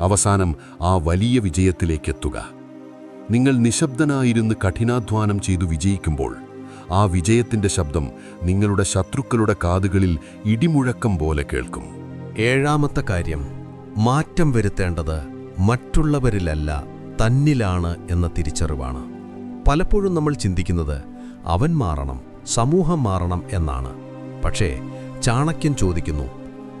അവസാനം ആ വലിയ വിജയത്തിലേക്കെത്തുക. നിങ്ങൾ നിശബ്ദനായിരുന്ന് കഠിനാധ്വാനം ചെയ്തു വിജയിക്കുമ്പോൾ ആ വിജയത്തിന്റെ ശബ്ദം നിങ്ങളുടെ ശത്രുക്കളുടെ കാതുകളിൽ ഇടിമുഴക്കം പോലെ കേൾക്കും. ഏഴാമത്തെ കാര്യം മാറ്റം വരുത്തേണ്ടത് മറ്റുള്ളവരിലല്ല. തന്നിലാണ് എന്ന തിരിച്ചറിവാണ്. പലപ്പോഴും നമ്മൾ ചിന്തിക്കുന്നത് അവൻ മാറണം സമൂഹം മാറണം എന്നാണ്. പക്ഷേ ചാണക്യൻ ചോദിക്കുന്നു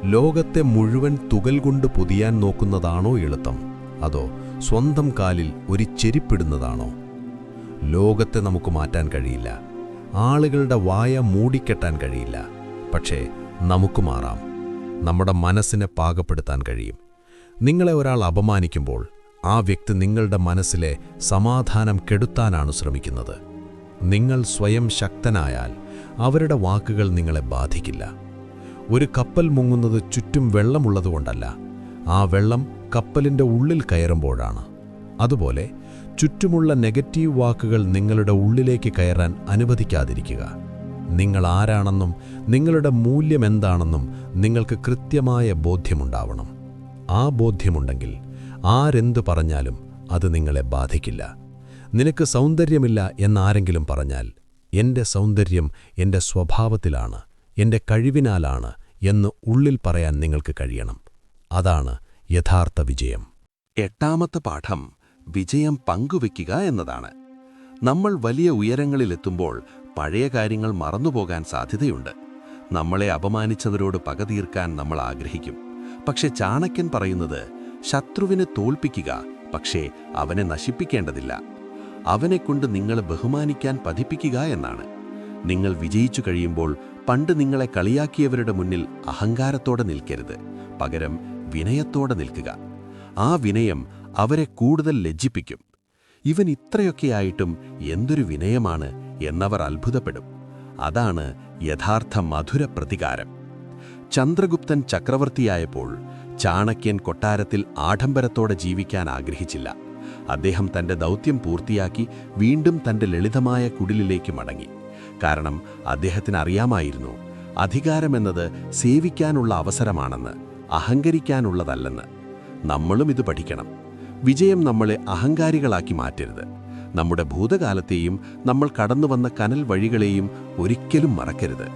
ലോകത്തെ മുഴുവൻ തുകൽ കൊണ്ട് പൊതിയാൻ നോക്കുന്നതാണോ എളുപ്പം? അതോ സ്വന്തം കാലിൽ ഒരു ചെരിപ്പിടുന്നതാണോ? ലോകത്തെ നമുക്ക് മാറ്റാൻ കഴിയില്ല. ആളുകളുടെ വായ മൂടിക്കെട്ടാൻ കഴിയില്ല. പക്ഷേ നമുക്ക് മാറാം. നമ്മുടെ മനസ്സിനെ പാകപ്പെടുത്താൻ കഴിയും. നിങ്ങളെ ഒരാൾ അപമാനിക്കുമ്പോൾ ആ വ്യക്തി നിങ്ങളുടെ മനസ്സിലെ സമാധാനം കെടുത്താനാണ് ശ്രമിക്കുന്നത്. നിങ്ങൾ സ്വയം ശക്തനായാൽ അവരുടെ വാക്കുകൾ നിങ്ങളെ ബാധിക്കില്ല. ഒരു കപ്പൽ മുങ്ങുന്നത് ചുറ്റും വെള്ളമുള്ളതുകൊണ്ടല്ല ആ വെള്ളം കപ്പലിന്റെ ഉള്ളിൽ കയറുമ്പോഴാണ്. അതുപോലെ ചുറ്റുമുള്ള നെഗറ്റീവ് വാക്കുകൾ നിങ്ങളുടെ ഉള്ളിലേക്ക് കയറാൻ അനുവദിക്കാതിരിക്കുക. നിങ്ങൾ ആരാണെന്നും നിങ്ങളുടെ മൂല്യം എന്താണെന്നും നിങ്ങൾക്ക് കൃത്യമായ ബോധ്യമുണ്ടാവണം. ആ ബോധ്യമുണ്ടെങ്കിൽ ആരെന്തു പറഞ്ഞാലും അത് നിങ്ങളെ ബാധിക്കില്ല. നിനക്ക് സൗന്ദര്യമില്ല എന്നാരെങ്കിലും പറഞ്ഞാൽ എന്റെ സൗന്ദര്യം എന്റെ സ്വഭാവത്തിലാണ് എന്റെ കഴിവിനാലാണ് എന്ന് ഉള്ളിൽ പറയാൻ നിങ്ങൾക്ക് കഴിയണം. അതാണ് യഥാർത്ഥ വിജയം. എട്ടാമത്തെ പാഠം വിജയം പങ്കുവെക്കുക എന്നതാണ്. നമ്മൾ വലിയ ഉയരങ്ങളിലെത്തുമ്പോൾ പഴയ കാര്യങ്ങൾ മറന്നുപോകാൻ സാധ്യതയുണ്ട്. നമ്മളെ അപമാനിച്ചവരോട് പകതീർക്കാൻ നമ്മൾ ആഗ്രഹിക്കും. പക്ഷെ ചാണക്യൻ പറയുന്നത് ശത്രുവിനെ തോൽപ്പിക്കുക പക്ഷേ അവനെ നശിപ്പിക്കേണ്ടതില്ല. അവനെക്കൊണ്ട് നിങ്ങളെ ബഹുമാനിക്കാൻ പതിപ്പിക്കുക എന്നാണ്. നിങ്ങൾ വിജയിച്ചു കഴിയുമ്പോൾ പണ്ട് നിങ്ങളെ കളിയാക്കിയവരുടെ മുന്നിൽ അഹങ്കാരത്തോടെ നിൽക്കരുത് പകരം വിനയത്തോടെ നിൽക്കുക. ആ വിനയം അവരെ കൂടുതൽ ലജ്ജിപ്പിക്കും. ഇവൻ ഇത്രയൊക്കെയായിട്ടും എന്തൊരു വിനയമാണ് എന്നവർ അത്ഭുതപ്പെടും. അതാണ് യഥാർത്ഥ മധുര പ്രതികാരം ചന്ദ്രഗുപ്തൻ ചക്രവർത്തിയായപ്പോൾ ചാണക്യൻ കൊട്ടാരത്തിൽ ആഡംബരത്തോടെ ജീവിക്കാൻ ആഗ്രഹിച്ചില്ല. അദ്ദേഹം തന്റെ ദൗത്യം പൂർത്തിയാക്കി വീണ്ടും തന്റെ ലളിതമായ കുടിലിലേക്ക് മടങ്ങി. കാരണം അദ്ദേഹത്തിന് അറിയാമായിരുന്നു അധികാരമെന്നത് സേവിക്കാനുള്ള അവസരമാണെന്ന് അഹങ്കരിക്കാനുള്ളതല്ലെന്ന്. നമ്മളും ഇത് പഠിക്കണം. വിജയം നമ്മളെ അഹങ്കാരികളാക്കി മാറ്റരുത്. നമ്മുടെ ഭൂതകാലത്തെയും നമ്മൾ കടന്നുവന്ന കനൽ വഴികളെയും ഒരിക്കലും മറക്കരുത്.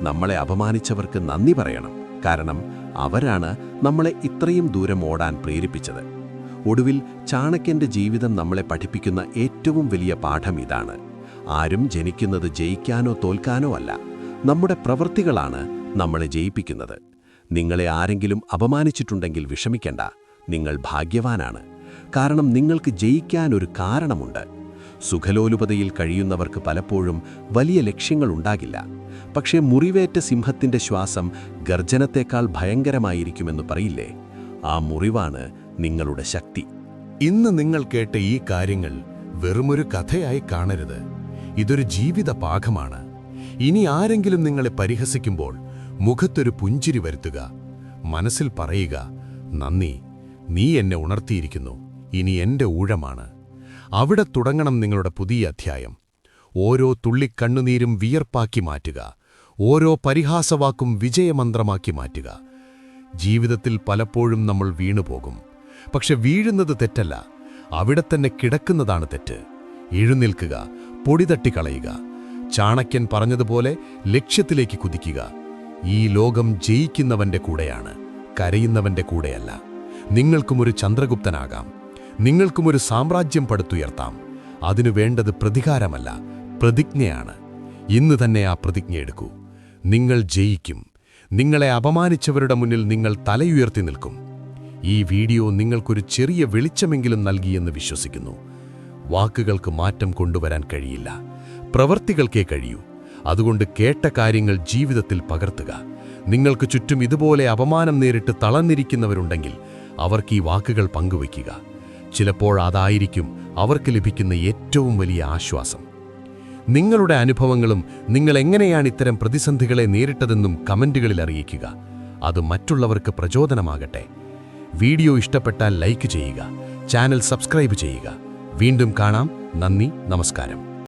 നമ്മളെ അപമാനിച്ചവർക്ക് നന്ദി പറയണം. കാരണം അവരാണ് നമ്മളെ ഇത്രയും ദൂരം ഓടാൻ പ്രേരിപ്പിച്ചത്. ഒടുവിൽ ചാണക്യന്റെ ജീവിതം നമ്മളെ പഠിപ്പിക്കുന്ന ഏറ്റവും വലിയ പാഠം ഇതാണ്. ആരും ജനിക്കുന്നത് ജയിക്കാനോ തോൽക്കാനോ അല്ല. നമ്മുടെ പ്രവൃത്തികളാണ് നമ്മളെ ജയിപ്പിക്കുന്നത്. നിങ്ങളെ ആരെങ്കിലും അപമാനിച്ചിട്ടുണ്ടെങ്കിൽ വിഷമിക്കണ്ട. നിങ്ങൾ ഭാഗ്യവാനാണ്. കാരണം നിങ്ങൾക്ക് ജയിക്കാൻ ഒരു കാരണമുണ്ട്. സുഖലോലുപതയിൽ കഴിയുന്നവർക്ക് പലപ്പോഴും വലിയ ലക്ഷ്യങ്ങളുണ്ടാകില്ല പക്ഷേ മുറിവേറ്റ സിംഹത്തിന്റെ ശ്വാസം ഗർജനത്തേക്കാൾ ഭയങ്കരമായിരിക്കുമെന്ന് പറയില്ലേ? ആ മുറിവാണ് നിങ്ങളുടെ ശക്തി. ഇന്ന് നിങ്ങൾ കേട്ട ഈ കാര്യങ്ങൾ വെറുമൊരു കഥയായി കാണരുത്. ഇതൊരു ജീവിത പാഠമാണ്. ഇനി ആരെങ്കിലും നിങ്ങളെ പരിഹസിക്കുമ്പോൾ മുഖത്തൊരു പുഞ്ചിരി വരുത്തുക. മനസ്സിൽ പറയുക നന്ദി നീ എന്നെ ഉണർത്തിയിരിക്കുന്നു. ഇനി എന്റെ ഊഴമാണ്. അവിടെ തുടങ്ങണം നിങ്ങളുടെ പുതിയ അധ്യായം. ഓരോ തുള്ളിക്കണ്ണുനീരും വിയർപ്പാക്കി മാറ്റുക. ഓരോ പരിഹാസവാക്കും വിജയമന്ത്രമാക്കി മാറ്റുക. ജീവിതത്തിൽ പലപ്പോഴും നമ്മൾ വീണുപോകും. പക്ഷെ വീഴുന്നത് തെറ്റല്ല. അവിടെ തന്നെ കിടക്കുന്നതാണ് തെറ്റ്. എഴുന്നേൽക്കുക പൊടി തട്ടിക്കളയുക. ചാണക്യൻ പറഞ്ഞതുപോലെ ലക്ഷ്യത്തിലേക്ക് കുതിക്കുക. ഈ ലോകം ജയിക്കുന്നവന്റെ കൂടെയാണ് കരയുന്നവന്റെ കൂടെയല്ല. നിങ്ങൾക്കുമൊരു ചന്ദ്രഗുപ്തനാകാം. നിങ്ങൾക്കുമൊരു സാമ്രാജ്യം പടുത്തുയർത്താം. അതിനു വേണ്ടത് പ്രതികാരമല്ല. പ്രതിജ്ഞയാണ്. ഇന്ന് തന്നെ ആ പ്രതിജ്ഞ എടുക്കൂ. നിങ്ങൾ ജയിക്കും. നിങ്ങളെ അപമാനിച്ചവരുടെ മുന്നിൽ നിങ്ങൾ തലയുയർത്തി നിൽക്കും. ഈ വീഡിയോ നിങ്ങൾക്കൊരു ചെറിയ വെളിച്ചമെങ്കിലും നൽകിയെന്ന് വിശ്വസിക്കുന്നു. വാക്കുകൾക്ക് മാറ്റം കൊണ്ടുവരാൻ കഴിയില്ല. പ്രവർത്തികൾക്കേ കഴിയൂ. അതുകൊണ്ട് കേട്ട കാര്യങ്ങൾ ജീവിതത്തിൽ പകർത്തുക. നിങ്ങൾക്ക് ചുറ്റും ഇതുപോലെ അപമാനം നേരിട്ട് തളർന്നിരിക്കുന്നവരുണ്ടെങ്കിൽ അവർക്ക് ഈ വാക്കുകൾ പങ്കുവയ്ക്കുക. ചിലപ്പോൾ അതായിരിക്കും അവർക്ക് ലഭിക്കുന്ന ഏറ്റവും വലിയ ആശ്വാസം. നിങ്ങളുടെ അനുഭവങ്ങളും നിങ്ങൾ എങ്ങനെയാണ് ഇത്തരം പ്രതിസന്ധികളെ നേരിട്ടതെന്നും കമന്റുകളിൽ അറിയിക്കുക. അത് മറ്റുള്ളവർക്ക് പ്രചോദനമാകട്ടെ. വീഡിയോ ഇഷ്ടപ്പെട്ടാൽ ലൈക്ക് ചെയ്യുക. ചാനൽ സബ്സ്ക്രൈബ് ചെയ്യുക. വീണ്ടും കാണാം. നന്ദി. നമസ്കാരം.